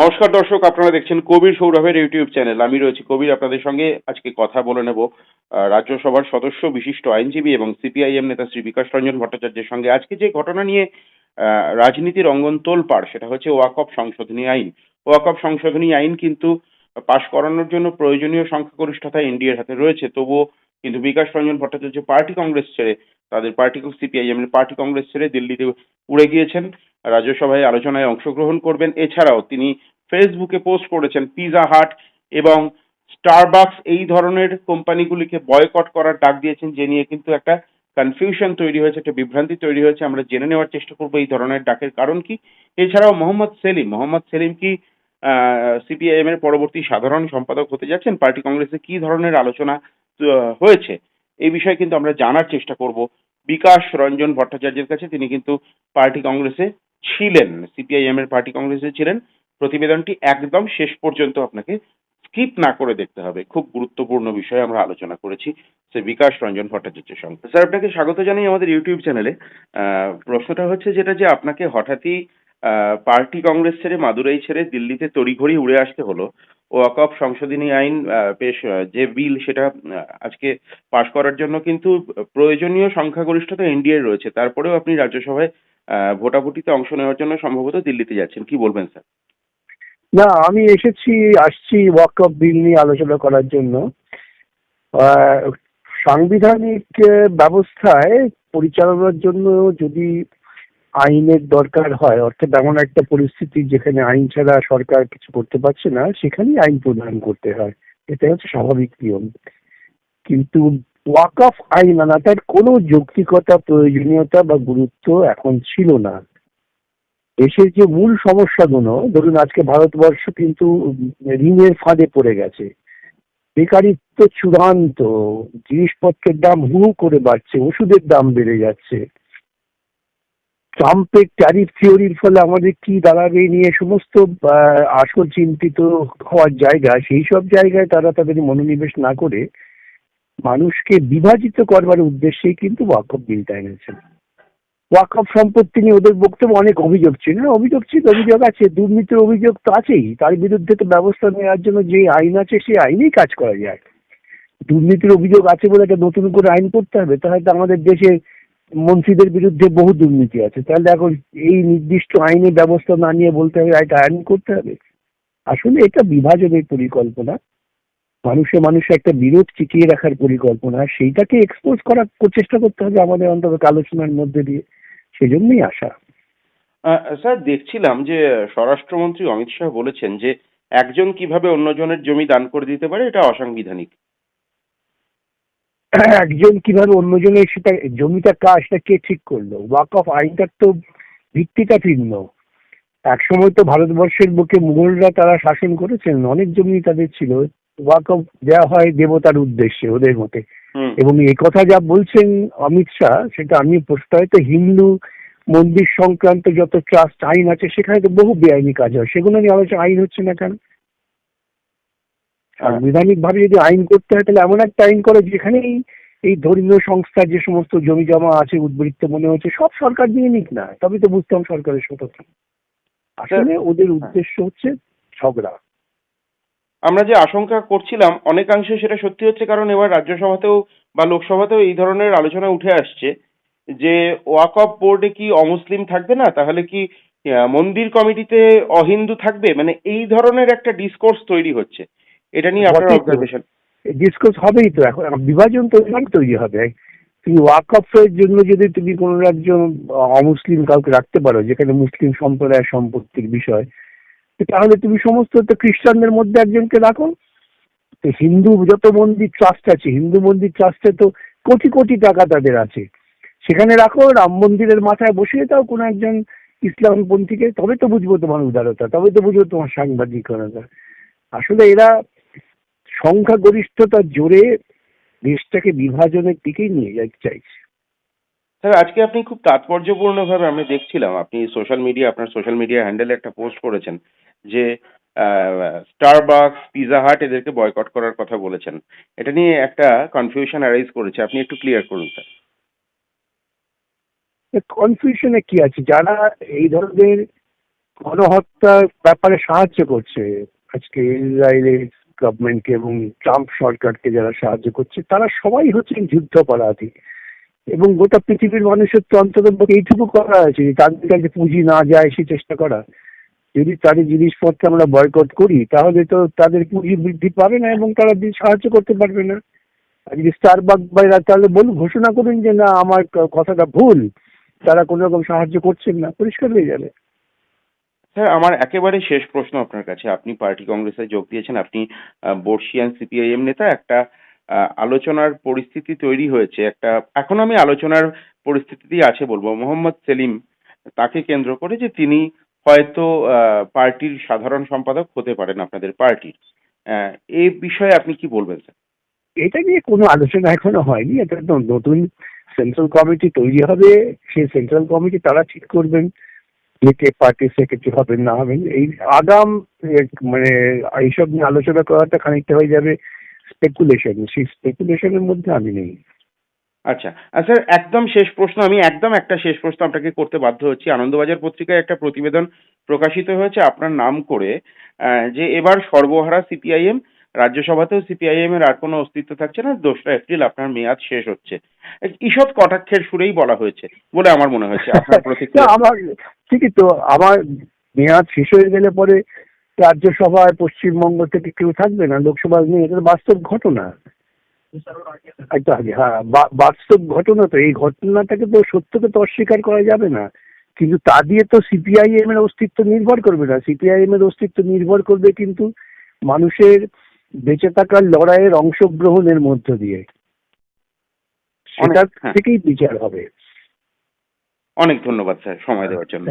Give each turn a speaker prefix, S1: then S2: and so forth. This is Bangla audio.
S1: নমস্কার দর্শক, আপনারা দেখছেন কবির সৌরভের ইউটিউব চ্যানেল। আমি রয়েছি কবির, আপনাদের সঙ্গে আজকে কথা বলে নেব রাজ্যসভার সদস্য, বিশিষ্ট আইনজীবী এবং সিপিআইএম নেতা শ্রী বিকাশ রঞ্জন ভট্টাচার্যের সঙ্গে। আজকে যে ঘটনা নিয়ে রাজনীতির অঙ্গন তোলপাড়, সেটা হচ্ছে ওয়াকফ সংশোধনী আইন। ওয়াকফ সংশোধনী আইন কিন্তু পাশ করানোর জন্য প্রয়োজনীয় সংখ্যাগরিষ্ঠতা এনডিএর হাতে রয়েছে। তবুও কিন্তু বিকাশ রঞ্জন ভট্টাচার্য পার্টি কংগ্রেস ছেড়ে তাদের পার্টি সিপিআইএম পার্টি কংগ্রেস ছেড়ে দিল্লিতে উড়ে গিয়েছেন। রাজ্যসভায় আলোচনায় অংশগ্রহণ করবেন। এছাড়াও তিনি ফেসবুকে পোস্ট করেছেন, পিজা হাট এবং স্টারবাকস এই ধরনের কোম্পানিগুলিকে বয়কট করার ডাক দিয়েছেন, যে নিয়ে কিন্তু একটা কনফিউশন তৈরি হয়েছে, একটা বিভ্রান্তি তৈরি হয়েছে। আমরা জেনে নেওয়ার চেষ্টা করব এই ধরনের ডাকের কারণ কি। এছাড়াও মোহাম্মদ সেলিম মোহাম্মদ সেলিম কি সিপিআইএম এর পরবর্তী সাধারণ সম্পাদক হতে যাচ্ছেন? পার্টি কংগ্রেসে কি ধরনের আলোচনা হয়েছে। এই বিষয়ে কিন্তু আমরা জানার চেষ্টা করব। বিকাশ রঞ্জন ভট্টাচার্যের কাছে তিনি কিন্তু পার্টি কংগ্রেসে ছিলেন। সিপিআইএম এর পার্টি কংগ্রেসে ছিলেন। প্রতিবেদনটি একদম শেষ পর্যন্ত আপনাকে স্কিপ না করে দেখতে হবে। খুব গুরুত্বপূর্ণ বিষয়ে আমরা আলোচনা করেছি সে বিকাশ রঞ্জন ভট্টাচার্যের সঙ্গে। স্যার, আপনাকে স্বাগত জানাই আমাদের ইউটিউব চ্যানেলে। প্রশ্নটা হচ্ছে যেটা যে আপনাকে হঠাৎই আহ, পার্টি কংগ্রেস ছেড়ে মাদুরাই ছেড়ে দিল্লিতে তড়িঘড়ি উড়ে আসতে হলো। ওয়াকফ সংশোধনী আইন পেশ যে বিল সেটা আজকে পাশ করার জন্য কিন্তু প্রয়োজনীয় সংখ্যাগরিষ্ঠতা এনডিএ রয়েছে। তারপরেও আপনি রাজ্যসভায় ভোটাভুটিতে অংশ নেওয়ার জন্য সম্ভবত দিল্লিতে যাচ্ছেন। কি বলবেন স্যার?
S2: না আমি এসেছি আসছি ওয়াকআপ বিল নিয়ে আলোচনা করার জন্য। সাংবিধানিক ব্যবস্থায় পরিচালনার জন্য যদি আইনের দরকার হয়, অর্থাৎ এমন একটা পরিস্থিতি যেখানে আইন ছাড়া সরকার কিছু করতে পারছে না, সেখানেই আইন প্রদান করতে হয়। এটা হচ্ছে স্বাভাবিক নিয়ম। কিন্তু ওয়াকফ আইন আনাটার কোনো যৌক্তিকতা, প্রয়োজনীয়তা বা গুরুত্ব এখন ছিল না। দেশের যে মূল সমস্যাগুলো, ধরুন আজকে ভারতবর্ষ কিন্তু ঋণের ফাঁদে পড়ে গেছে। বেকারিত্ব চূড়ান্ত, জিনিসপত্রের দাম হু করে বাড়ছে, ওষুধের দাম বেড়ে যাচ্ছে। ট্রাম্পের ট্যারিফ থিওরির ফলে আমাদের কি দাঁড়াবে নিয়ে সমস্ত আসল চিন্তিত হওয়ার জায়গা, সেই সব জায়গায় তারা তাদের মনোনিবেশ না করে মানুষকে বিভাজিত করবার উদ্দেশ্যেই কিন্তু ওয়াকফ বিলটা এনেছেন ওয়াকফ সম্পত্তি নিয়ে ওদের বক্তব্য অনেক অভিযোগ ছিল। না অভিযোগ ছিল, অভিযোগ আছে, দুর্নীতির অভিযোগ তো আছেই। তার বিরুদ্ধে তো ব্যবস্থা নেওয়ার জন্য যে আইন আছে, সেই আইনেই কাজ করা যায়। দুর্নীতির অভিযোগ আছে বলে একটা নতুন করে আইন করতে হবে, তাহলে তো আমাদের দেশে মন্ত্রীদের বিরুদ্ধে বহু দুর্নীতি আছে। তাহলে এখন এই নির্দিষ্ট আইনের ব্যবস্থা না নিয়ে বলতে হবে এটা আইন করতে হবে? আসলে এটা বিভাজনের পরিকল্পনা। মানুষে মানুষে একটা বিরোধ টিকিয়ে রাখার পরিকল্পনা সেইটাকে এক্সপোজ করার চেষ্টা করতে হবে আমাদের অন্তত আলোচনার মধ্যে দিয়ে। সেজন্যই
S1: আহ, স্যার দেখছিলাম যে স্বরাষ্ট্রমন্ত্রী অমিত শাহ বলেছেন যে একজন কীভাবে অন্যজনের জমি দান করে দিতে পারে এটা অসাংবিধানিক।
S2: একজন কীভাবে অন্যজনের সেটা জমিটা কাজ সেটা কে ঠিক করল? ওয়াক অফ আইনটার তো ভিত্তিটা ভিন্ন। এক সময় তো ভারতবর্ষের বুকে মুঘলরা তারা শাসন করেছেন অনেক জমি তাদের ছিল। ওয়াক অফ দেওয়া হয় দেবতার উদ্দেশ্যে ওদের মতে। এবং এই কথা যা বলছেন অমিত শাহ সেটা আমি প্রশ্রয়ত হিন্দু মন্দির সংক্রান্ত যত ট্রাস্ট আইন আছে সেখানে তো বহু বেআইনি কাজ হয়। সেগুলো নিয়ে আলোচনা আইন হচ্ছে না কেন? সাংবিধানিক ভাবে যদি আইন করতে হয় তাহলে এমন একটা আইন করে যেখানে এই- ধর্মীয় সংস্থার যে সমস্ত জমি জমা আছে উদ্বৃত্ত মনে হচ্ছে সব সরকার দিয়ে নিক না। তবে তো বুঝতাম সরকারের সততা। আসলে ওদের উদ্দেশ্য হচ্ছে ঝগড়া।
S1: আমরা যে আশঙ্কা করছিলাম অনেকাংশে সেটা সত্যি হচ্ছে কারণ এবার রাজ্যসভাতেও বা লোকসভাতেও এই ধরনের আলোচনা উঠে আসছে যে ওয়াকফ বোর্ডে কি অমুসলিম থাকবে না? তাহলে কি মন্দির কমিটিতে অহিন্দু থাকবে? মানে এই ধরনের একটা ডিসকোর্স তৈরি হচ্ছে। এটা নিয়ে আপনার অবজারভেশন
S2: ডিসকাস হবেই তো এখন বিভাজন তো এখানে তৈরি হবে। তুমি ওয়াকফের জন্য যদি তুমি কোনো একজন অমুসলিম কাউকে রাখতে পারো যেখানে মুসলিম সম্প্রদায়ের সম্পত্তির বিষয় তো তাহলে তুমি সমস্ত তো খ্রিস্টানদের মধ্যে একজনকে রাখো। তো হিন্দু যত মন্দির ট্রাস্ট আছে হিন্দু মন্দির ট্রাস্টে তো কোটি কোটি টাকা তাদের আছে। সেখানে রাখো রাম মন্দিরের মাথায় বসিয়ে দাও কোনো একজন ইসলামপন্থীকে তবে তো বুঝব তোমার উদারতা তবে তো বুঝব তোমার সাংবাদিকতা। আসলে এরা সংখ্যাগরিষ্ঠতার জোরে দেশটাকে বিভাজনের দিকেই নিয়ে যেতে চাইছে।
S1: স্যার আজকে আপনি খুব তাৎপর্যপূর্ণভাবে আমি দেখছিলাম আপনি সোশ্যাল মিডিয়া আপনার সোশ্যাল মিডিয়া হ্যান্ডেলে একটা পোস্ট করেছেন যে স্টারবাকস পিজা হাট এদেরকে বয়কট করার কথা বলেছেন। এটা নিয়ে একটা কনফিউশন অ্যারাইজ করেছে। আপনি একটু ক্লিয়ার করুন স্যার।
S2: কনফিউশনে কি আছে? যারা এই ধরনের গণহত্যার ব্যাপারে সাহায্য করছে আজকে ইসরায়েলের গভর্নমেন্টকে এবং ট্রাম্প সরকারকে যারা সাহায্য করছে, তারা সবাই হচ্ছেন যুদ্ধপরাধী। এবং গোটা পৃথিবীর মানুষের তো অন্তত এইটুকু করা আছে যে তাদের কাছে পুঁজি না যায় সে চেষ্টা করা। যদি তাদের জিনিসপত্র আমরা বয়কট করি, তাহলে তো তাদের পুঁজি বৃদ্ধি পাবে না এবং তারা সাহায্য করতে পারবে না। আর যদি স্টারবাক বাইরা তাহলে বলুন, ঘোষণা করুন যে না, আমার কথাটা ভুল। তারা কোনো রকম সাহায্য করছেন না, পরিষ্কার হয়ে যাবে।
S1: স্যার, আমার একেবারে শেষ প্রশ্ন আপনার কাছে। আপনি পার্টি কংগ্রেসে যোগ দিয়েছেন, আপনি বর্ষিয়ান সিপিআইএম নেতা, একটা আলোচনার পরিস্থিতি তৈরি হয়েছে, একটা, এখন আমি আলোচনার পরিস্থিতিতেই আছে বলব। মোহাম্মদ সেলিম তাকে কেন্দ্র করে যে তিনি হয়তো পার্টির সাধারণ সম্পাদক হতে পারেন আপনাদের পার্টির। এই বিষয়ে আপনি কি বলবেন, স্যার?
S2: এটা নিয়ে কোনো আলোচনা এখনও হয়নি। এটা নতুন সেন্ট্রাল কমিটি তৈরি হবে। সেই সেন্ট্রাল কমিটি তারা ঠিক করবেন। কে পার্টির সেক্রেটারি হবেন না হবেন এই আগাম মানে এইসব নিয়ে আলোচনা করাটা খানিকটা হয়ে যাবে স্পেকুলেশন সেই স্পেকুলেশনের মধ্যে আমি নেই।
S1: আচ্ছা। স্যার একদম শেষ প্রশ্ন আমি একদম একটা শেষ প্রশ্ন আপনাকে করতে বাধ্য হচ্ছি। আনন্দবাজার পত্রিকায় একটা প্রতিবেদন প্রকাশিত হয়েছে আপনার নাম করে যে এবার সর্বহারা সিপিআইএম রাজ্যসভাতেও সিপিআইএম এর আর কোনো অস্তিত্ব থাকছে না। দোসরা এপ্রিল আপনার মেয়াদ শেষ হচ্ছে। ঈষৎ কটাক্ষের সুরেই বলা হয়েছে বলে আমার মনে হয়েছে। আপনার প্রতিক্রিয়া।
S2: আমার ঠিকই তো আমার মেয়াদ শেষ হয়ে গেলে পরে রাজ্যসভায় পশ্চিমবঙ্গ থেকে কেউ থাকবে না লোকসভা নিয়ে এটা বাস্তব ঘটনা। একটু আগে হ্যাঁ বাস্তব ঘটনা তো এই ঘটনাটাকে তো সত্যকে তো অস্বীকার করা যাবে না। কিন্তু তা দিয়ে তো সিপিআইএম এর অস্তিত্ব নির্ভর করবে না। সিপিআইএম এর অস্তিত্ব নির্ভর করবে কিন্তু মানুষের বেঁচে থাকার লড়াইয়ের অংশগ্রহণের মধ্য দিয়ে। সেটা
S1: হ্যাঁ।
S2: থেকেই বিচার হবে।
S1: অনেক ধন্যবাদ স্যার সময় দেওয়ার জন্য।